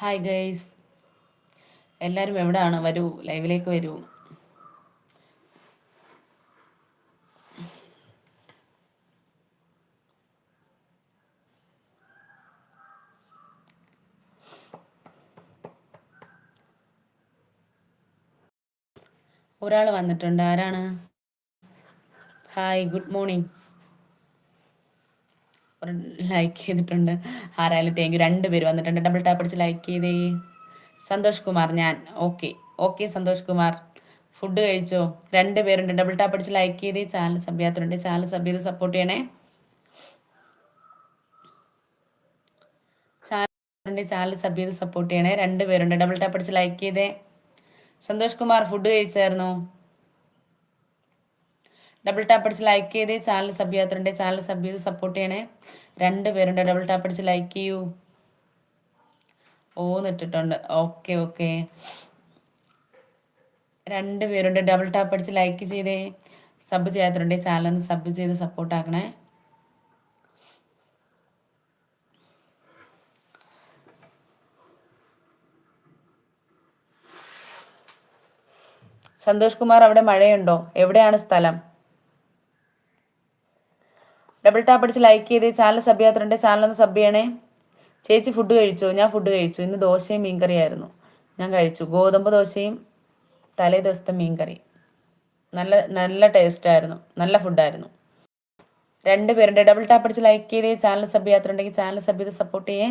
Hi guys എല്ലാവരും എവിടെയാണ് വരൂ. ലൈവിലേക്ക് വരൂ. ഒരാൾ വന്നിട്ടുണ്ട്. ആരാണ്? ഹായ് ഗുഡ് മോർണിംഗ് ലൈക്ക് ചെയ്തിട്ടുണ്ട്. ആരായാലും താങ്ക് യു രണ്ട് പേര് വന്നിട്ടുണ്ട്. ഡബിൾ ടാപ്പ് അടിച്ച് ലൈക്ക് ചെയ്തേ. സന്തോഷ് കുമാർ ഞാൻ. Okay okay Santhosh Kumar. Food കഴിച്ചോ? രണ്ട് പേരുണ്ട്. ഡബിൾ ടാപ്പ് അടിച്ച് ലൈക്ക് ചെയ്തേ. ചാനൽ സബ് ചെയ്യാത്തവരുണ്ട് ചാനൽ സബ് ചെയ്ത് സപ്പോർട്ട് ചെയ്യണേ. ചാനൽ ചാനൽ സബ് ചെയ്ത് സപ്പോർട്ട് ചെയ്യണേ. രണ്ട് പേരുണ്ട്. ഡബിൾ ടാപ്പ് അടിച്ച് ലൈക്ക് ചെയ്തേ. സന്തോഷ് കുമാർ ഫുഡ് കഴിച്ചായിരുന്നോ? ഡബിൾ ടാപ്പ് അടിച്ച് ലൈക്ക് ചെയ്തേ ചാനൽ സബ് ചെയ്യാത്തവരുണ്ട് ചാനൽ സബ് ചെയ്ത് സപ്പോർട്ട് ചെയ്യണേ. രണ്ട് പേരുണ്ട്. ഡബിൾ ടാപ്പ് അടിച്ച് ലൈക്ക് ചെയ്യൂ. ഓന്നിട്ടിട്ടുണ്ട് ഓക്കെ ഓക്കെ രണ്ട് പേരുണ്ട്. ഡബിൾ ടാപ്പ് അടിച്ച് ലൈക്ക് ചെയ്തേ സബ് ചെയ്യാത്തവരുണ്ട്. ചാനൽ ഒന്ന് സബ് ചെയ്ത് സപ്പോർട്ട് ആക്കണേ. സന്തോഷ് കുമാർ അവിടെ മഴയുണ്ടോ? എവിടെയാണ് സ്ഥലം? ഡബിൾ ടാപ്പ് അടിച്ച് ലൈക്ക് ചെയ്ത് ചാനൽ സബ് ചെയ്യാത്തതുണ്ട് ചാനലൊന്ന് സബ് ചെയ്യണേ. ചേച്ചി ഫുഡ് കഴിച്ചോ? ഞാൻ ഫുഡ് കഴിച്ചു. ഇന്ന് ദോശയും മീൻകറിയായിരുന്നു ഞാൻ കഴിച്ചു. ഗോതമ്പ് ദോശയും തലേ ദിവസത്തെ മീൻകറി. നല്ല നല്ല ടേസ്റ്റായിരുന്നു നല്ല ഫുഡായിരുന്നു രണ്ട് പേരുണ്ട്. ഡബിൾ ടാപ്പ് അടിച്ച് ലൈക്ക് ചെയ്ത്. ചാനൽ സബ് ചെയ്യാത്തതുണ്ടെങ്കിൽ ചാനൽ സബ് ചെയ്ത് സപ്പോർട്ട് ചെയ്യേ.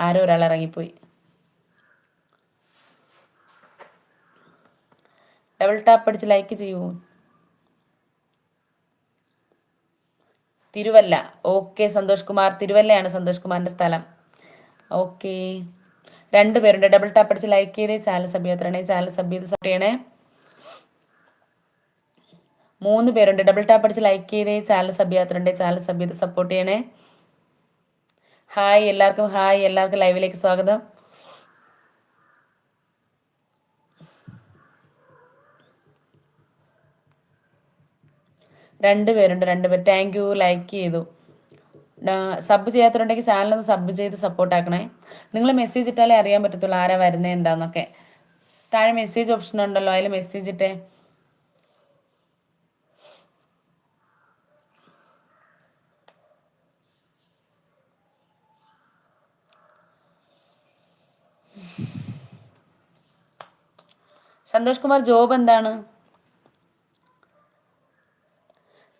ആരോ ഒരാൾ ഇറങ്ങിപ്പോയി. ഡബിൾ ടാപ്പ് അടിച്ച് ലൈക്ക് ചെയ്യൂ. തിരുവല്ല. ഓക്കെ സന്തോഷ് കുമാർ. തിരുവല്ലയാണ് സന്തോഷ് കുമാറിന്റെ സ്ഥലം. ഓക്കെ. രണ്ട് പേരുണ്ട്. ഡബിൾ ടാപ്പ് അടിച്ച് ലൈക്ക് ചെയ്തേ. ചാനൽ സബ് ചാനൽ സബ് ചെയ്ത് സപ്പോർട്ട് ചെയ്യണേ. മൂന്ന് പേരുണ്ട്. ഡബിൾ ടാപ്പ് അടിച്ച് ലൈക്ക് ചെയ്തേ. ചാനൽ സബ് ചാനൽ സബ് ചെയ്ത് സപ്പോർട്ട് ചെയ്യണേ. ഹായ് എല്ലാവർക്കും ഹായ് എല്ലാവർക്കും ലൈവിലേക്ക് സ്വാഗതം. രണ്ട് പേരുണ്ട് രണ്ട് പേര്. താങ്ക് യു ലൈക്ക് ചെയ്തു. സബ് ചെയ്യാത്തവരുണ്ടെങ്കിൽ ചാനലൊന്ന് സബ് ചെയ്ത് സപ്പോർട്ട് ആക്കണേ. നിങ്ങൾ മെസ്സേജ് ഇട്ടാലേ അറിയാൻ പറ്റത്തുള്ളൂ ആരാ വരുന്നത് എന്താന്നൊക്കെ. താഴെ മെസ്സേജ് ഓപ്ഷൻ ഉണ്ടല്ലോ അതിൽ മെസ്സേജ് ഇട്ടേ. സന്തോഷ് കുമാർ ജോബ് എന്താണ്?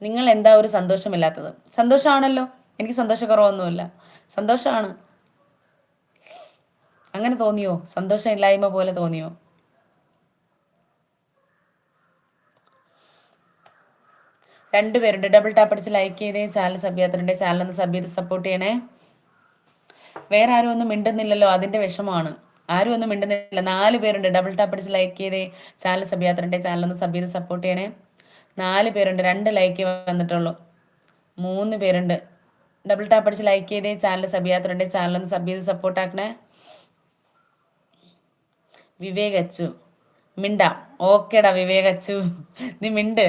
നിങ്ങൾ എന്താ ഒരു സന്തോഷമില്ലാത്തത്? സന്തോഷമാണല്ലോ എനിക്ക് സന്തോഷക്കുറവൊന്നുമില്ല. സന്തോഷമാണ് അങ്ങനെ തോന്നിയോ? സന്തോഷമില്ലായ്മ പോലെ തോന്നിയോ? രണ്ടുപേരുണ്ട്. ഡബിൾ ടാപ്പ് അടിച്ച് ലൈക്ക് ചെയ്തേ. ചാനൽ സബ് ചെയ്യാത്തതുണ്ട് ചാനൽ ഒന്ന് സബ് ചെയ്ത് സപ്പോർട്ട് ചെയ്യണേ. വേറെ ആരും ഒന്നും മിണ്ടുന്നില്ലല്ലോ. അതിന്റെ വിഷമമാണ്. ആരും ഒന്നും മിണ്ടുന്നില്ല. നാല് പേരുണ്ട്. ഡബിൾ ടാപ്പ് അടിച്ച് ലൈക്ക് ചെയ്തേ. ചാനൽ സബ് ചെയ്യാത്തതുണ്ട് ചാനൽ ഒന്ന് സബ് ചെയ്ത് സപ്പോർട്ട് ചെയ്യണേ. നാല് പേരുണ്ട് രണ്ട് ലൈക്ക് വന്നിട്ടുള്ളൂ. മൂന്ന് പേരുണ്ട്. ഡബിൾ ടാപ്പ് അടിച്ച് ലൈക്ക് ചെയ്തേ ചാനൽ സബ് ചെയ്യാത്തതുണ്ട് ചാനൽ ഒന്ന് സബ് ചെയ്ത് സപ്പോർട്ട് ആക്കണേ. വിവേക് അച്ചു. മിണ്ട. ഓക്കേടാ വിവേക് അച്ചു. നീ മിണ്ട്.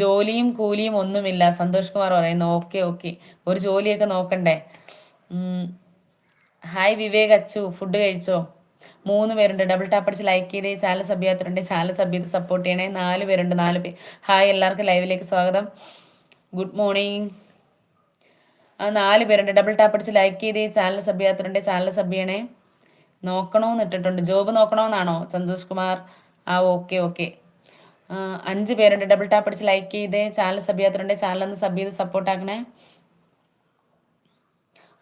ജോലിയും കൂലിയും ഒന്നുമില്ല. സന്തോഷ് കുമാർ പറയുന്നു ഓക്കെ ഓക്കെ ഒരു ജോലിയൊക്കെ നോക്കണ്ടേ? ഹായ് വിവേക് അച്ചു. ഫുഡ് കഴിച്ചോ? മൂന്ന് പേരുണ്ട്. ഡബിൾ ടാപ്പ് അടിച്ച് ലൈക്ക് ചെയ്തേ. ചാനൽ സബ് ചെയ്യാത്തവരുണ്ട്. ചാനൽ സബ് ചെയ്ത് സപ്പോർട്ട് ചെയ്യണേ. നാല് പേരുണ്ട്. നാല് പേര് ഹായ് എല്ലാവർക്കും ലൈവിലേക്ക് സ്വാഗതം. ഗുഡ് മോർണിംഗ് ആ നാല് പേരുണ്ട്. ഡബിൾ ടാപ്പ് അടിച്ച് ലൈക്ക് ചെയ്തേ. ചാനൽ സബ് ചെയ്യാത്തവരുണ്ട്. ചാനൽ സബ് ചെയ്യണേ. നോക്കണമെന്ന് ഇട്ടിട്ടുണ്ട്. ജോബ് നോക്കണമെന്നാണോ സന്തോഷ് കുമാർ. ആ ഓക്കെ ഓക്കെ അഞ്ച് പേരുണ്ട്. ഡബിൾ ടാപ്പ് അടിച്ച് ലൈക്ക് ചെയ്ത്. ചാനൽ സബ് ചെയ്യാത്തവരുണ്ട്. ചാനൽ ഒന്ന് സബ് ചെയ്ത് സപ്പോർട്ട്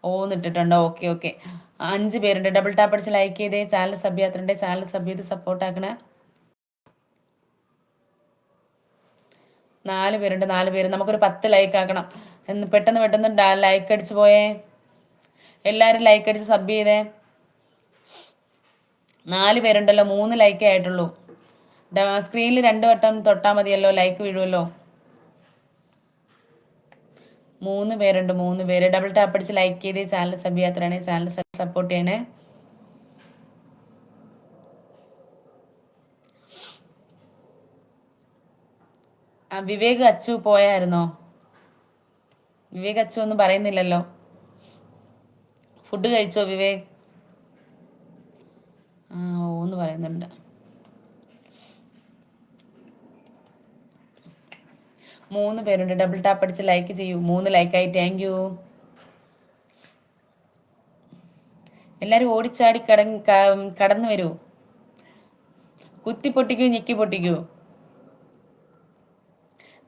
ആക്കണേ ഓന്നിട്ടിട്ടുണ്ട്. Okay okay. അഞ്ച് പേരുണ്ട്. ഡബിൾ ടാപ്പ് അടിച്ച് ലൈക്ക് ചെയ്തേ. ചാനൽ സബ് ചെയ്യാത്തുണ്ട് ചാനൽ സബ് ചെയ്ത് സപ്പോർട്ട് ആക്കണേ. നാല് പേരുണ്ട്. നാല് പേര്. നമുക്കൊരു പത്ത് ലൈക്ക് ആക്കണം. എന്ന് പെട്ടെന്ന് പെട്ടെന്ന് ലൈക്ക് അടിച്ച് പോയേ. എല്ലാവരും ലൈക്ക് അടിച്ച് സബ് ചെയ്തേ. നാല് പേരുണ്ടല്ലോ. മൂന്ന് ലൈക്കേ ആയിട്ടുള്ളൂ. സ്ക്രീനിൽ രണ്ട് വട്ടം തൊട്ടാൽ മതിയല്ലോ. ലൈക്ക് വീഴുമല്ലോ മൂന്ന് പേരുണ്ട് മൂന്ന് പേര്. ഡബിൾ ടാപ്പ് അടിച്ച് ലൈക്ക് ചെയ്ത് ചാനൽ സബ് ചെയ്യാത്തതാണ് ചാനൽ സപ്പോർട്ട് ചെയ്യണേ. ആ വിവേക് അച്ചു പോയായിരുന്നോ? വിവേക് അച്ചു ഒന്നും പറയുന്നില്ലല്ലോ. ഫുഡ് കഴിച്ചോ വിവേക്? ആ ഓന്ന് പറയുന്നുണ്ട്. മൂന്ന് പേരുണ്ട്. ഡബിൾ ടാപ്പ് അടിച്ച് ലൈക്ക് ചെയ്യൂ. മൂന്ന് ലൈക്കായി താങ്ക് യു എല്ലാവരും ഓടിച്ചാടി കട കടന്നു വരൂ. കുത്തി പൊട്ടിക്കൂ ഞെക്കി പൊട്ടിക്കൂ.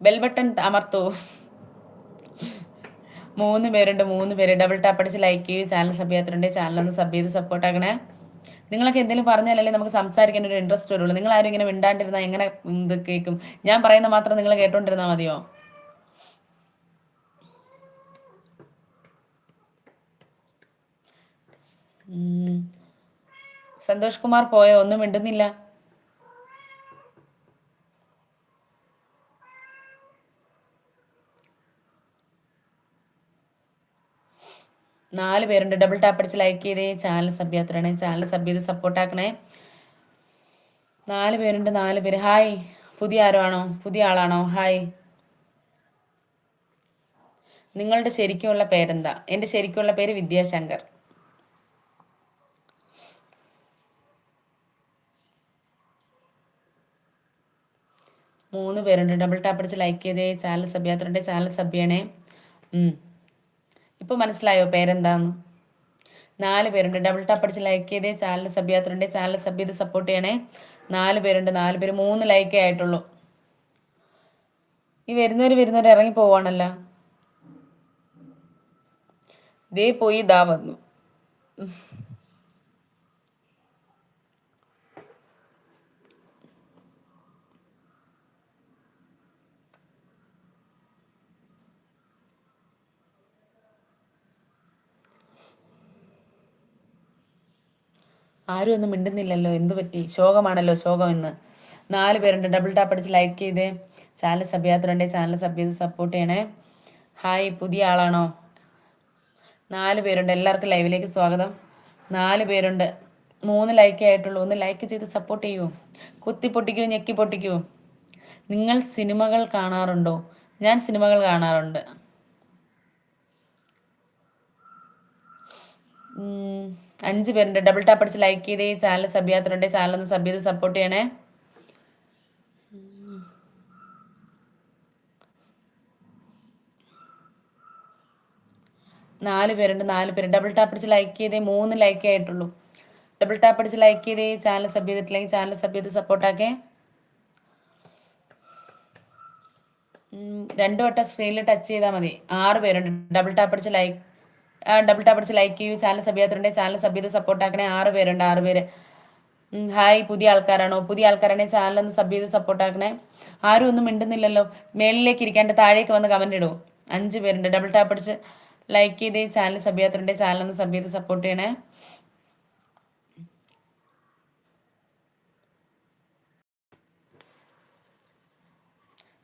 Bell button അമർത്തൂ. മൂന്ന് പേരുണ്ട്. മൂന്ന് പേര്. ഡബിൾ ടാപ്പ് അടിച്ച് ലൈക്ക് ചെയ്യൂ. ചാനൽ സബ് ചാനൽ ഒന്ന് സബ് ചെയ്ത് സപ്പോർട്ട് ആക്കണേ. നിങ്ങളൊക്കെ എന്തെങ്കിലും പറഞ്ഞാലല്ലേ നമുക്ക് സംസാരിക്കാൻ ഒരു ഇൻട്രസ്റ്റ് വരുള്ളൂ. നിങ്ങൾ ആരും ഇങ്ങനെ മിണ്ടാണ്ടിരുന്നാൽ എങ്ങനെ ഇത് കേൾക്കും? ഞാൻ പറയുന്ന മാത്രം നിങ്ങൾ കേട്ടോണ്ടിരുന്നാൽ മതിയോ? സന്തോഷ് കുമാർ പോയോ? ഒന്നും മിണ്ടുന്നില്ല. നാല് പേരുണ്ട്. ഡബിൾ ടാപ്പ് അടിച്ച് ലൈക്ക് ചെയ്തേ. ചാനൽ സബ് ചാനൽ സബ് ചെയ്ത് സപ്പോർട്ടാക്കണേ നാല് പേരുണ്ട്. നാല് പേര്. ഹായ് പുതിയ ആരോ പുതിയ ആളാണോ? ഹായ് നിങ്ങളുടെ ശരിക്കുമുള്ള പേരെന്താ? എന്റെ ശരിക്കുള്ള പേര് വിദ്യാശങ്കർ. മൂന്ന് പേരുണ്ട്. ഡബിൾ ടാപ്പ് അടിച്ച് ലൈക്ക് ചെയ്തേ. ചാനൽ സബ് ചാനൽ സബ് ചെയ്യണേ ഇപ്പോൾ മനസ്സിലായോ പേരെന്താന്ന്? നാല് പേരുണ്ട്. ഡബിൾ ടാപ്പ് അടിച്ച് ലൈക്ക് ചെയ്തേ ചാനൽ സബ് ചെയ്യാത്തവരുടെ ചാനൽ സബ് ചെയ്ത് സപ്പോർട്ട് ചെയ്യണേ. നാല് പേരുണ്ട്. നാല് പേര് മൂന്ന് ലൈക്കേ ആയിട്ടുള്ളൂ. ഈ വരുന്നവർ വരുന്നവർ ഇറങ്ങി പോവാണല്ലോ. ദേ പോയി ഇതാ വന്നു. ആരും ഒന്നും മിണ്ടുന്നില്ലല്ലോ. എന്തു പറ്റി? ശോകമാണല്ലോ ശോകം എന്ന് നാല് പേരുണ്ട്. ഡബിൾ ടാപ്പ് അടിച്ച് ലൈക്ക് ചെയ്ത് ചാനൽ ചെയ്യാത്തതുണ്ട് ചാനൽ സബ് ചെയ്ത് സപ്പോർട്ട് ചെയ്യണേ. ഹായ് പുതിയ ആളാണോ? നാല് പേരുണ്ട്. എല്ലാവർക്കും ലൈവിലേക്ക് സ്വാഗതം. നാല് പേരുണ്ട്. മൂന്ന് ലൈക്ക് ആയിട്ടുള്ളൂ. ഒന്ന് ലൈക്ക് ചെയ്ത് സപ്പോർട്ട് ചെയ്യൂ. കുത്തി പൊട്ടിക്കൂ ഞെക്കി പൊട്ടിക്കൂ. നിങ്ങൾ സിനിമകൾ കാണാറുണ്ടോ? ഞാൻ സിനിമകൾ കാണാറുണ്ട്. അഞ്ച് പേരുണ്ട്. ഡബിൾ ടാപ്പ് അടിച്ച് ലൈക്ക് ചെയ്ത്. ചാനൽ സബ് ചെയ്യാത്തവരുണ്ട് ചാനൽ ഒന്ന് സബ് ചെയ്ത് സപ്പോർട്ട് ചെയ്യണേ. നാല് പേരുണ്ട്. നാല് പേര്. ഡബിൾ ടാപ്പ് അടിച്ച് ലൈക്ക് ചെയ്തേ. മൂന്ന് ലൈക്ക് ആയിട്ടുള്ളൂ. ഡബിൾ ടാപ്പ് അടിച്ച് ലൈക്ക് ചെയ്തേ. ചാനൽ സബ് ചെയ്തിട്ടില്ലെങ്കിൽ ചാനൽ സബ് ചെയ്ത് സപ്പോർട്ടാക്കേ രണ്ടു വട്ടം സ്ക്രീനിൽ ടച്ച് ചെയ്താൽ മതി. ആറ് പേരുണ്ട്. ഡബിൾ ടാപ്പ് അടിച്ച് ലൈക്ക് ഡബിൾ ടാപ്പ് അടിച്ച് ലൈക്ക് ചെയ്യൂ ചാനൽ സബ് ചെയ്യാത്തുണ്ടെങ്കിൽ ചാനൽ സബ് ചെയ്ത് സപ്പോർട്ടാക്കണേ ആറ് പേരുണ്ട് ആറ് പേര്. ഹായ് പുതിയ ആൾക്കാരാണോ? പുതിയ ആൾക്കാരാണെങ്കിൽ ചാനലൊന്ന് സബ് ചെയ്ത് സപ്പോർട്ടാക്കണേ ആരും ഒന്നും മിണ്ടുന്നില്ലല്ലോ. മേളിലേക്ക് ഇരിക്കാണ്ട് താഴേക്ക് വന്ന് കമന്റ് ഇടൂ. അഞ്ച് പേരുണ്ട്. ഡബിൾ ടാപ്പ് അടിച്ച് ലൈക്ക് ചെയ്ത് ചാനൽ സബ് ചെയ്യാത്തുണ്ടെങ്കിൽ ചാനലൊന്ന് സബ് ചെയ്ത് സപ്പോർട്ട് ചെയ്യണേ.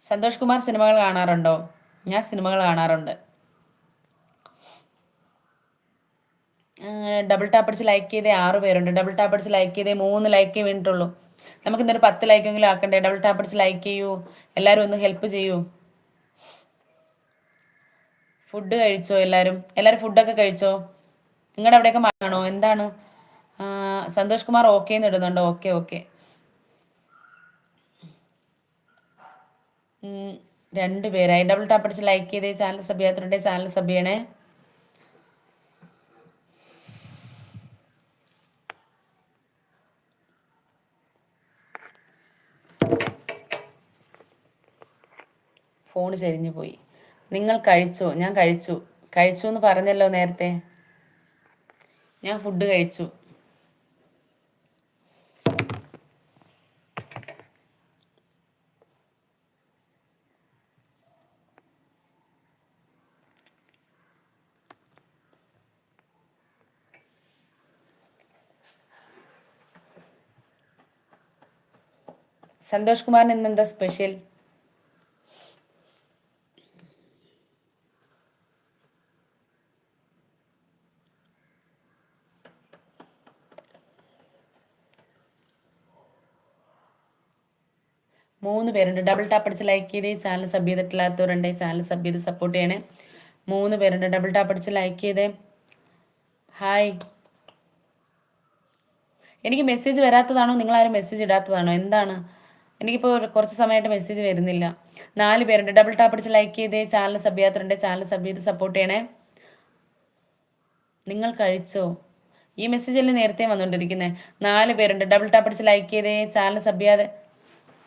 സന്തോഷ് കുമാർ സിനിമകൾ കാണാറുണ്ടോ? ഞാൻ സിനിമകൾ കാണാറുണ്ട്. ഡബിൾ ടാപ്പ് അടിച്ച് ലൈക്ക് ചെയ്തേ ആറ് പേരുണ്ട്. ഡബിൾ ടാപ്പ് അടിച്ച് ലൈക്ക് ചെയ്തേ മൂന്ന് ലൈക്ക് വീണിട്ടുള്ളൂ. നമുക്ക് ഇന്നൊരു പത്ത് ലൈക്കെങ്കിലും ആക്കണ്ടേ? ഡബിൾ ടാപ്പ് അടിച്ച് ലൈക്ക് ചെയ്യൂ. എല്ലാവരും ഒന്ന് ഹെൽപ്പ് ചെയ്യൂ. ഫുഡ് കഴിച്ചോ എല്ലാവരും എല്ലാവരും ഫുഡൊക്കെ കഴിച്ചോ? നിങ്ങളുടെ അവിടെയൊക്കെ മഴയാണോ? എന്താണ്? സന്തോഷ് കുമാർ ഓക്കെ എന്ന് ഇടുന്നുണ്ടോ. ഓക്കെ ഓക്കെ രണ്ടുപേരായി ഡബിൾ ടാപ്പ് അടിച്ച് ലൈക്ക് ചെയ്തേ ചാനൽ സബ് ചെയ്യാത്തവരുടെ ചാനൽ സബ് ചെയ്യണേ ഫോൺ ചെരിഞ്ഞു പോയി. നിങ്ങൾ കഴിച്ചോ? ഞാൻ കഴിച്ചു. കഴിച്ചു എന്ന് പറഞ്ഞല്ലോ നേരത്തെ. ഞാൻ ഫുഡ് കഴിച്ചു. സന്തോഷ് കുമാറിന് ഇന്നെന്താ സ്പെഷ്യൽ മൂന്ന് പേരുണ്ട്. ഡബിൾ ടാപ്പ് അടിച്ച് ലൈക്ക് ചെയ്തേ ചാനൽ സബ് ചെയ്തിട്ടില്ലാത്തവരുണ്ട്. ചാനൽ സബ് ചെയ്ത് സപ്പോർട്ട് ചെയ്യണേ. മൂന്ന് പേരുണ്ട്. ഡബിൾ ടാപ്പ് അടിച്ച് ലൈക്ക് ചെയ്തേ. ഹായ് എനിക്ക് മെസ്സേജ് വരാത്തതാണോ? നിങ്ങളാരും മെസ്സേജ് ഇടാത്തതാണോ? എന്താണ്? എനിക്കിപ്പോൾ കുറച്ച് സമയമായിട്ട് മെസ്സേജ് വരുന്നില്ല. നാല് പേരുണ്ട്. ഡബിൾ ടാപ്പ് അടിച്ച് ലൈക്ക് ചെയ്തേ ചാനൽ സബ് ചെയ്യാത്തവരുണ്ട്. ചാനൽ സബ് ചെയ്ത് സപ്പോർട്ട് ചെയ്യണേ. നിങ്ങൾ കഴിച്ചോ? ഈ മെസ്സേജ് അല്ലേ നേരത്തെ വന്നുകൊണ്ടിരിക്കുന്നത് നാല് പേരുണ്ട്. ഡബിൾ ടാപ്പ് അടിച്ച് ലൈക്ക് ചെയ്തേ ചാനൽ സബ് ചെയ്യാതെ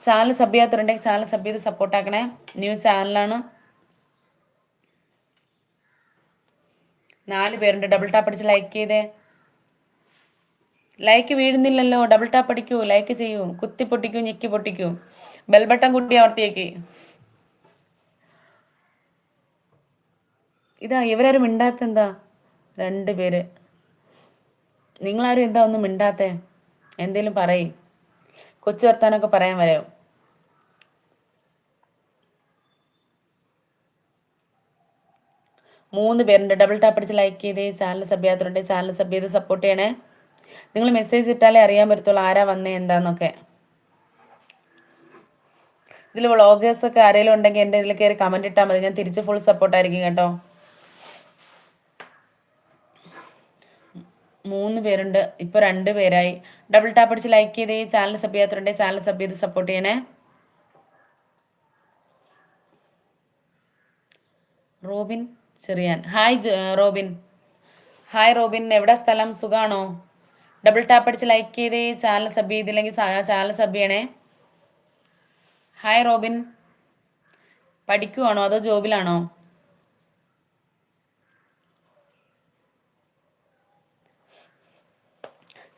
ചാനൽ സബ് ചെയ്യാത്തവരുണ്ടെങ്കിൽ ചാനൽ സബ് ചെയ്ത് സപ്പോർട്ടാക്കണേ. ന്യൂ ചാനലാണ്. നാല് പേരുണ്ട്. ഡബിൾ ടാപ്പ് അടിച്ച് ലൈക്ക് ചെയ്തേ. ലൈക്ക് വീഴുന്നില്ലല്ലോ. ഡബിൾ ടാപ്പ് അടിക്കൂ. ലൈക്ക് ചെയ്യൂ. കുത്തി പൊട്ടിക്കൂ ഞെക്കി പൊട്ടിക്കൂ. ബെൽബട്ടം കുട്ടി അവർത്തേക്ക് ഇതാ ഇവരാരും മിണ്ടാത്ത എന്താ? രണ്ട് പേര്. നിങ്ങളാരും എന്താ ഒന്നും മിണ്ടാത്തേ? എന്തേലും പറയ്. കൊച്ചു വർത്താനൊക്കെ പറയാൻ വരാമോ മൂന്ന് പേരുണ്ട്. ഡബിൾ ടാപ്പ് അടിച്ച് ലൈക്ക് ചെയ്തേ ചാനൽ സബ് ചെയ്യാത്തവരുണ്ട്. ചാനൽ സബ് ചെയ്ത് സപ്പോർട്ട് ചെയ്യണേ. നിങ്ങൾ മെസ്സേജ് ഇട്ടാലേ അറിയാൻ പറ്റത്തുള്ളൂ ആരാ വന്നേ എന്താന്നൊക്കെ. ഇതിൽ വ്ളോഗേഴ്സ് ഒക്കെ ആരെങ്കിലും ഉണ്ടെങ്കിൽ എന്റെ ഇതിൽ കയറി കമന്റ് ഇട്ടാൽ മതി. ഞാൻ തിരിച്ച് ഫുൾ സപ്പോർട്ടായിരിക്കും കേട്ടോ. മൂന്ന് പേരുണ്ട്. ഇപ്പോൾ രണ്ട് പേരായി. ഡബിൾ ടാപ്പ് അടിച്ച് ലൈക്ക് ചെയ്തേ. ചാനൽ സബ് ചെയ്യാത്തതുണ്ട് ചാനൽ സബ് ചെയ്ത് സപ്പോർട്ട് ചെയ്യണേ. Robin Cheriyan. Hi Robin. Hi Robin. എവിടെ സ്ഥലം? സുഖാണോ? ഡബിൾ ടാപ്പ് അടിച്ച് ലൈക്ക് ചെയ്തേ. ചാനൽ സബ് ചെയ്തില്ലെങ്കിൽ ചാനൽ സബ് ചെയ്യണേ. Hi Robin. പഠിക്കുവാണോ? അതോ ജോബിലാണോ?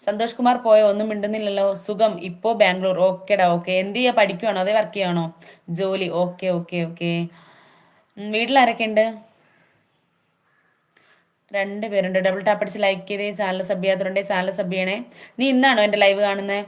സന്തോഷ് കുമാർ പോയോ? ഒന്നും മിണ്ടുന്നില്ലല്ലോ. സുഖം. ഇപ്പോ ബാംഗ്ലൂർ. ഓക്കേടാ ഓക്കെ. എന്ത് ചെയ്യാ? പഠിക്കുവാണോ അതേ വർക്ക് ചെയ്യാണോ ജോലി. Okay okay okay. വീട്ടിൽ ആരൊക്കെ ഉണ്ട്? രണ്ട് പേരുണ്ട്. ഡബിൾ ടാപ്പ് അടിച്ച് ലൈക്ക് ചെയ്തേ ചാനൽ സബ് ചെയ്യാത്തതുണ്ട് ചാനൽ സബ് ചെയ്യണേ. നീ ഇന്നാണോ എന്റെ ലൈവ് കാണുന്നത്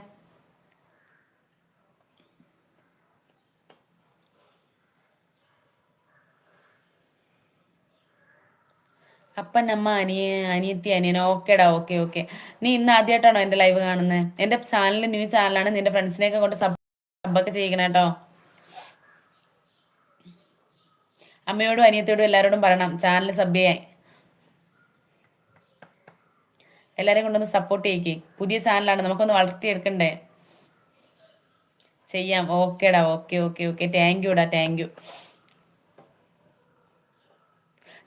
അപ്പൻ അമ്മ അനിയ അനിയത്തി അനിയന ഓക്കേടാ ഓക്കെ ഓക്കെ. നീ ഇന്ന് ആദ്യമായിട്ടാണോ എന്റെ ലൈവ് കാണുന്നത് എന്റെ ചാനൽ ന്യൂ ചാനലാണ് നിന്റെ ഫ്രണ്ട്സിനെയൊക്കെ കൊണ്ട് സബ് സബ്ബൊക്കെ ചെയ്യിക്കണം കേട്ടോ. അമ്മയോടും അനിയത്തിയോടും എല്ലാവരോടും പറയണം ചാനൽ സബ് ചെയ്യാൻ. എല്ലാവരെയും കൊണ്ടൊന്ന് സപ്പോർട്ട് ചെയ്യിക്കേ. പുതിയ ചാനലാണ് നമുക്കൊന്ന് വളർത്തിയെടുക്കണ്ടേ? ചെയ്യാം. ഓക്കേടാ ഓക്കെ ഓക്കെ ഓക്കെ. താങ്ക് യുടാ താങ്ക് യു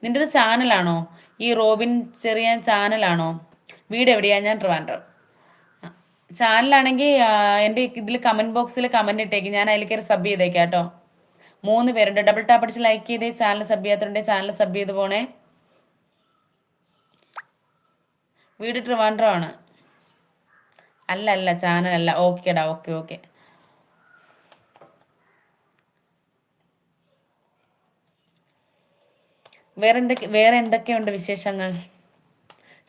നിന്റെത് ചാനലാണോ? ഈ റോബിൻ ചെറിയ ചാനലാണോ? വീട് എവിടെയാണ് ഞാൻ ട്രിവാൻഡ്രം. ചാനലാണെങ്കിൽ എന്റെ ഇതിൽ കമന്റ് ബോക്സിൽ കമന്റ് ഇട്ടേക്ക്. ഞാൻ അതിൽ കയറി സബ് ചെയ്തേക്കാം കേട്ടോ. മൂന്ന് പേരുണ്ട്. ഡബിൾ ടാപ്പ് അടിച്ച് ലൈക്ക് ചെയ്തേ. ചാനൽ സബ് ചെയ്യാത്തതുണ്ട് ചാനൽ സബ് ചെയ്ത് പോണേ. വീട് ട്രിവാൻഡ്രമാണ്. അല്ല അല്ല ചാനൽ അല്ല ഓക്കേടാ ഓക്കെ ഓക്കെ. വേറെ എന്തൊക്കെ വേറെ എന്തൊക്കെയുണ്ട് വിശേഷങ്ങൾ?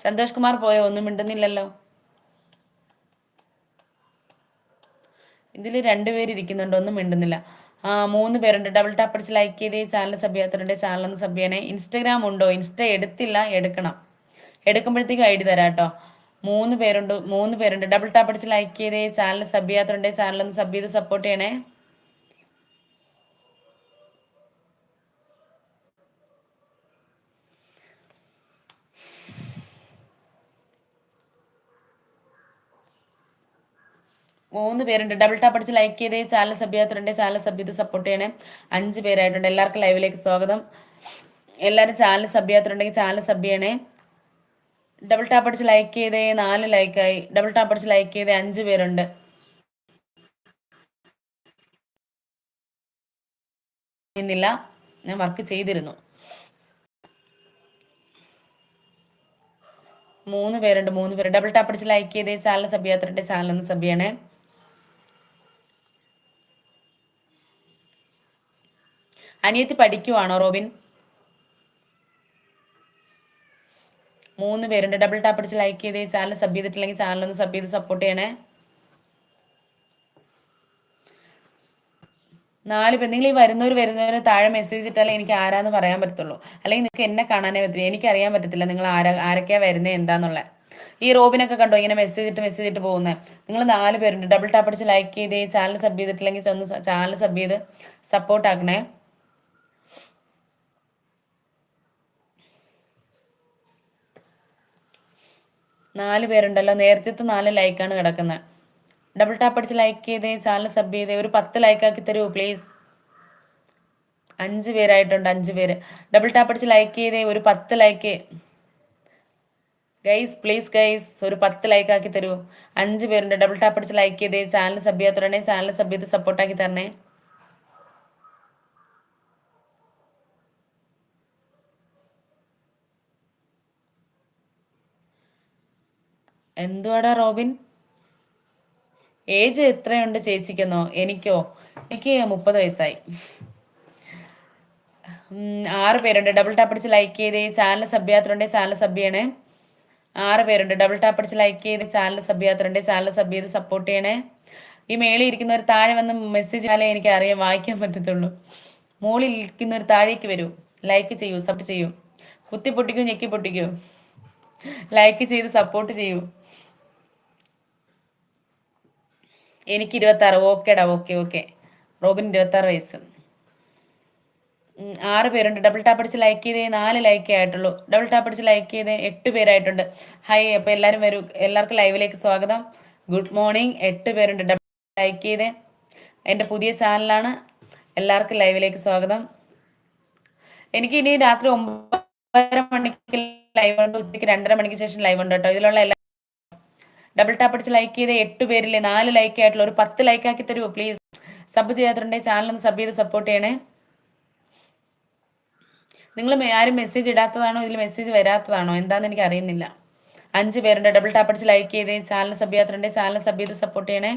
സന്തോഷ് കുമാർ പോയോ? ഒന്നും മിണ്ടുന്നില്ലല്ലോ. ഇതിൽ രണ്ടുപേര് ഇരിക്കുന്നുണ്ട് ഒന്നും മിണ്ടുന്നില്ല. ആ മൂന്ന് പേരുണ്ട്. ഡബിൾ ടാപ്പ് അടിച്ച് ലൈക്ക് ചെയ്തേ ചാനൽ സബ് ചെയ്യാത്തവരുടെ ചാനൽ ഒന്ന് സബ് ചെയ്യണേ. ഇൻസ്റ്റഗ്രാം ഉണ്ടോ? ഇൻസ്റ്റ എടുത്തില്ല എടുക്കണം. എടുക്കുമ്പോഴത്തേക്കും ഐ ഡി തരാം കേട്ടോ. മൂന്ന് പേരുണ്ട് മൂന്ന് പേരുണ്ട്. ഡബിൾ ടാപ്പ് അടിച്ച് ലൈക്ക് ചെയ്തേ ചാനൽ സബ് ചെയ്യാത്തവരുടെ ചാനൽ ഒന്ന് സബ് ചെയ്ത് സപ്പോർട്ട് ചെയ്യണേ. മൂന്ന് പേരുണ്ട്. ഡബിൾ ടാപ്പ് അടിച്ച് ലൈക്ക് ചെയ്തേ ചാനൽ സബ് ചെയ്യാത്തവരുണ്ട്. ചാനൽ സബ് ചെയ്ത് സപ്പോർട്ട് ചെയ്യണേ. അഞ്ച് പേരായിട്ടുണ്ട്. എല്ലാവർക്കും ലൈവിലേക്ക് സ്വാഗതം. എല്ലാവരും ചാനൽ സബ് ചെയ്യാത്തവരുണ്ടെങ്കിൽ ചാനൽ സബ് ചെയ്യണേ. ഡബിൾ ടാപ്പ് അടിച്ച് ലൈക്ക് ചെയ്തേ നാല് ലൈക്കായി ഡബിൾ ടാപ്പ് അടിച്ച് ലൈക്ക് ചെയ്ത് അഞ്ച് പേരുണ്ട്. ില്ല ഞാൻ വർക്ക് ചെയ്തിരുന്നു. മൂന്ന് പേരുണ്ട്. മൂന്ന് പേര്. ഡബിൾ ടാപ്പ് അടിച്ച് ലൈക്ക് ചെയ്തേ ചാനൽ സബ് ചെയ്യാത്തവരുടെ ചാനൽ ഒന്ന് സബ് ചെയ്യണേ. അനിയത്തി പഠിക്കുവാണോ റോബിൻ? മൂന്ന് പേരുണ്ട്. ഡബിൾ ടാപ്പ് അടിച്ച് ലൈക്ക് ചെയ്ത്. ചാനൽ സബ് ചെയ്തിട്ടില്ലെങ്കിൽ ചാനൽ ഒന്ന് സബ് ചെയ്ത് സപ്പോർട്ട് ചെയ്യണേ. നാല് പേർ നിങ്ങൾ ഈ വരുന്നവർ വരുന്നവർ താഴെ മെസ്സേജ് ഇട്ടാലേ എനിക്ക് ആരാന്ന് പറയാൻ പറ്റത്തുള്ളൂ. അല്ലെങ്കിൽ നിങ്ങൾക്ക് എന്നെ കാണാനേ പറ്റില്ല എനിക്ക് അറിയാൻ പറ്റത്തില്ല നിങ്ങൾ ആരാ ആരൊക്കെയാ വരുന്നത് എന്താന്നുള്ളത്. ഈ റോബിനൊക്കെ കണ്ടോ ഇങ്ങനെ മെസ്സേജ് ഇട്ട് മെസ്സേജ് ഇട്ട് പോകുന്നത് നിങ്ങൾ നാല് പേരുണ്ട്. ഡബിൾ ടാപ്പ് അടിച്ച് ലൈക്ക് ചെയ്ത്. ചാനൽ സബ് ചെയ്തിട്ടില്ലെങ്കിൽ ചാനൽ സബ് ചെയ്ത് സപ്പോർട്ട് ആക്കണേ. നാല് പേരുണ്ടല്ലോ. നേരത്തെ നാല് ലൈക്കാണ് കിടക്കുന്നത് ഡബിൾ ടാപ്പ് അടിച്ച് ലൈക്ക് ചെയ്തേ ചാനൽ സബ് ചെയ്തേ ഒരു പത്ത് ലൈക്കാക്കി തരൂ പ്ലീസ് അഞ്ച് പേരായിട്ടുണ്ട് അഞ്ച് പേര്. ഡബിൾ ടാപ്പ് അടിച്ച് ലൈക്ക് ചെയ്തേ ഒരു പത്ത് ലൈക്ക് ഗൈസ് പ്ലീസ് ഗൈസ് ഒരു പത്ത് ലൈക്ക് ആക്കി തരൂ. അഞ്ച് പേരുണ്ട്. ഡബിൾ ടാപ്പ് അടിച്ച് ലൈക്ക് ചെയ്തേ ചാനൽ സബ് ചെയ്യാത്തവരുണ്ടേ ചാനൽ സബ് ചെയ്ത് സപ്പോർട്ടാക്കി തരണേ. എന്തുവാടാ റോബിൻ? ഏജ് എത്രയുണ്ട് ചേച്ചിക്കെന്നോ? എനിക്കോ? എനിക്ക് മുപ്പത് വയസ്സായി. ആറ് പേരുണ്ട്. ഡബിൾ ടാപ്പ് അടിച്ച് ലൈക്ക് ചെയ്ത്. ചാനൽ സബ് ചെയ്യാത്തതുണ്ട് ചാനൽ സബ് ചെയ്യണേ ആറ് പേരുണ്ട്. ഡബിൾ ടാപ്പ് അടിച്ച് ലൈക്ക് ചെയ്ത്. ചാനൽ സബ് ചെയ്യാത്തതുണ്ട് ചാനൽ സബ് ചെയ്ത് സപ്പോർട്ട് ചെയ്യണേ. ഈ മേളിൽ ഇരിക്കുന്നവർ താഴെ വന്ന് മെസ്സേജ് ആലേ എനിക്ക് അറിയാൻ വായിക്കാൻ പറ്റത്തുള്ളൂ. മുകളിൽ ഇരിക്കുന്നവർ താഴേക്ക് വരൂ. ലൈക്ക് ചെയ്യൂ സബ് ചെയ്യൂ. കുത്തി പൊട്ടിക്കൂ ഞെക്കി പൊട്ടിക്കൂ. ലൈക്ക് ചെയ്ത് സപ്പോർട്ട് ചെയ്യൂ. എനിക്ക് ഇരുപത്താറ് ഓക്കേടാ ഓക്കെ ഓക്കെ. റോബിൻ ഇരുപത്താറ് വയസ്സ്. ആറ് പേരുണ്ട്. ഡബിൾ ടാപ്പ് അടിച്ച് ലൈക്ക് ചെയ്തേ നാല് ലൈക്കേ ആയിട്ടുള്ളൂ. ഡബിൾ ടാപ്പ് അടിച്ച് ലൈക്ക് ചെയ്തേ എട്ട് പേരായിട്ടുണ്ട്. ഹായ് അപ്പോൾ എല്ലാവരും വരൂ. എല്ലാവർക്കും ലൈവിലേക്ക് സ്വാഗതം. ഗുഡ് മോർണിംഗ് എട്ട് പേരുണ്ട്. ഡബിൾ ലൈക്ക് ചെയ്തേ. എന്റെ പുതിയ ചാനലാണ്. എല്ലാവർക്കും ലൈവിലേക്ക് സ്വാഗതം. എനിക്ക് ഇനി രാത്രി ഒമ്പതര മണിക്ക് ലൈവ് ഉണ്ട് ഉച്ചയ്ക്ക് രണ്ടര മണിക്ക് ശേഷം ലൈവ് ഉണ്ട് കേട്ടോ. ഇതിലുള്ള എല്ലാ ഡബിൾ ടാപ്പ് അടിച്ച് ലൈക്ക് ചെയ്ത് എട്ട് പേരില്ലേ? നാല് ലൈക്ക് ആയിട്ടുള്ള ഒരു പത്ത് ലൈക്ക് ആക്കി തരുമോ പ്ലീസ് സബ് ചെയ്യാത്തുണ്ടെങ്കിൽ ചാനൽ ഒന്ന് സബ് ചെയ്ത് സപ്പോർട്ട് ചെയ്യണേ. നിങ്ങൾ ആരും മെസ്സേജ് ഇടാത്തതാണോ? ഇതിൽ മെസ്സേജ് വരാത്തതാണോ? എന്താണെന്ന് എനിക്ക് അറിയുന്നില്ല. അഞ്ച് പേരുണ്ട് ഡബിൾ ടാപ്പ് അടിച്ച് ലൈക്ക് ചെയ്ത് ചാനൽ സബ് ചെയ്യാത്തതുണ്ട് ചാനൽ സബ് ചെയ്ത് സപ്പോർട്ട് ചെയ്യണേ.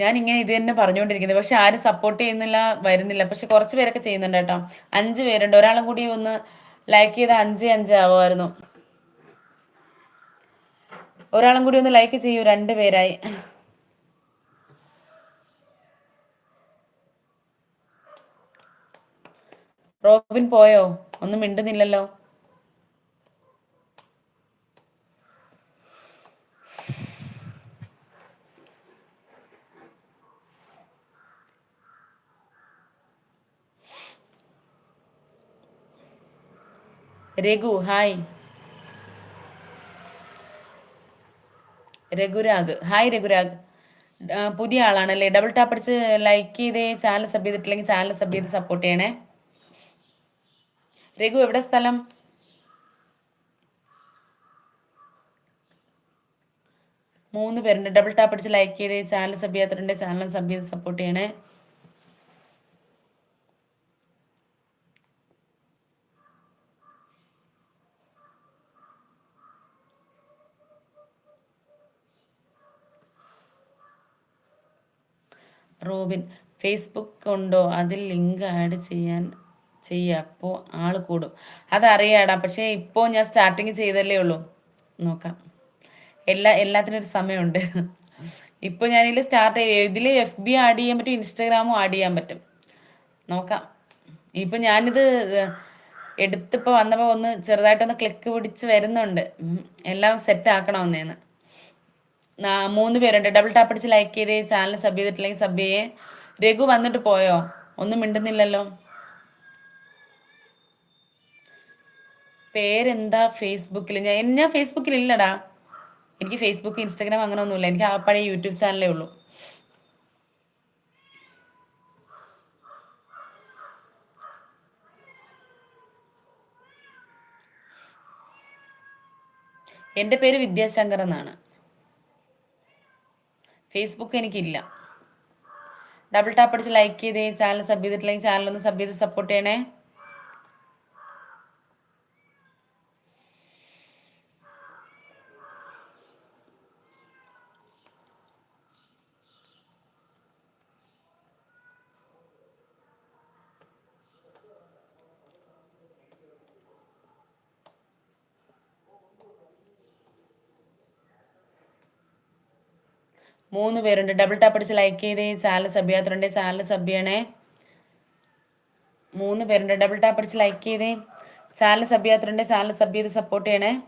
ഞാൻ ഇങ്ങനെ ഇത് തന്നെ പറഞ്ഞുകൊണ്ടിരിക്കുന്നത്. പക്ഷെ ആരും സപ്പോർട്ട് ചെയ്യുന്നില്ല വരുന്നില്ല. പക്ഷെ കുറച്ച് പേരൊക്കെ ചെയ്യുന്നുണ്ട് കേട്ടോ. അഞ്ച് പേരുണ്ട്. ഒരാളും കൂടി ഒന്ന് ലൈക്ക് ചെയ്ത് അഞ്ച് അഞ്ച് ആവുമായിരുന്നു. ഒരാളും കൂടി ഒന്ന് ലൈക്ക് ചെയ്യൂ രണ്ട് പേരായി. റോബിൻ പോയോ? ഒന്നും മിണ്ടുന്നില്ലല്ലോ. രഘു ഹായ് രഘുരാഗ്. ഹായ് രഘുരാഗ്. പുതിയ ആളാണല്ലേ? ഡബിൾ ടാപ്പ് അടിച്ച് ലൈക്ക് ചെയ്തേ ചാനൽ സബ് ചെയ്തിട്ടില്ലെങ്കിൽ ചാനൽ സബ് ചെയ്ത് സപ്പോർട്ട് ചെയ്യണേ. രഘു എവിടെ സ്ഥലം? മൂന്ന് പേരുണ്ട്. ഡബിൾ ടാപ്പ് അടിച്ച് ലൈക്ക് ചെയ്ത് ചാനൽ സബ് ചെയ്യാത്തിട്ടുണ്ട് ചാനൽ സബ് ചെയ്ത് സപ്പോർട്ട് ചെയ്യണേ. റോബിൻ ഫേസ്ബുക്ക് ഉണ്ടോ അതിൽ ലിങ്ക് ആഡ് ചെയ്യാൻ ചെയ്യുക. അപ്പോൾ ആൾ കൂടും. അതറിയാടാ പക്ഷേ ഇപ്പോൾ ഞാൻ സ്റ്റാർട്ടിങ് ചെയ്തല്ലേ ഉള്ളൂ. നോക്കാം. എല്ലാ എല്ലാത്തിനും ഒരു സമയമുണ്ട്. ഇപ്പോൾ ഞാനിതിൽ സ്റ്റാർട്ട് ചെയ്യും ഇതിൽ എഫ് ബി ആഡ് ചെയ്യാൻ പറ്റും ഇൻസ്റ്റാഗ്രാമും ആഡ് ചെയ്യാൻ പറ്റും. നോക്കാം. ഇപ്പം ഞാനിത് എടുത്തിപ്പോൾ വന്നപ്പോൾ ഒന്ന് ചെറുതായിട്ടൊന്ന് ക്ലിക്ക് പിടിച്ച് വരുന്നുണ്ട്. എല്ലാം സെറ്റ് ആക്കണമെന്നേന്ന്. മൂന്ന് പേരുണ്ട്. ഡബിൾ ടാപ്പ് അടിച്ച് ലൈക്ക് ചെയ്തേ ചാനൽ സബ് ചെയ്തിട്ടില്ലെങ്കിൽ സബ് ചെയ്യേ. രഘു വന്നിട്ട് പോയോ? ഒന്നും മിണ്ടുന്നില്ലല്ലോ. പേരെന്താ ഫേസ്ബുക്കിൽ ഞാൻ ഞാൻ ഫേസ്ബുക്കിൽ ഇല്ലടാ. എനിക്ക് ഫേസ്ബുക്ക് ഇൻസ്റ്റാഗ്രാം അങ്ങനെ ഒന്നുമില്ല. എനിക്ക് ആ പഴയ യൂട്യൂബ് ചാനലേ ഉള്ളൂ. എന്റെ പേര് വിദ്യാശങ്കർ എന്നാണ്. ഫേസ്ബുക്ക് എനിക്കില്ല. ഡബിൾ ടാപ്പ് അടിച്ച് ലൈക്ക് ചെയ്തേ ചാനൽ സബ് ചെയ്തിട്ടില്ലെങ്കിൽ ചാനൽ ഒന്ന് സബ് ചെയ്ത് സപ്പോർട്ട് ചെയ്യണേ. മൂന്ന് പേരുണ്ട്. ഡബിൾ ടാപ്പ് അടിച്ച് ലൈക്ക് ചെയ്തേ. ചാനൽ ചെയ്യാത്തതുണ്ട് ചാനൽ സബ് ചെയ്യണേ. മൂന്ന് പേരുണ്ട്. ഡബിൾ ടാപ്പ് അടിച്ച് ലൈക്ക് ചെയ്തേ. ചാനൽ ചെയ്യാത്തതുണ്ട് ചാനൽ സബ് ചെയ്ത് സപ്പോർട്ട് ചെയ്യണേ.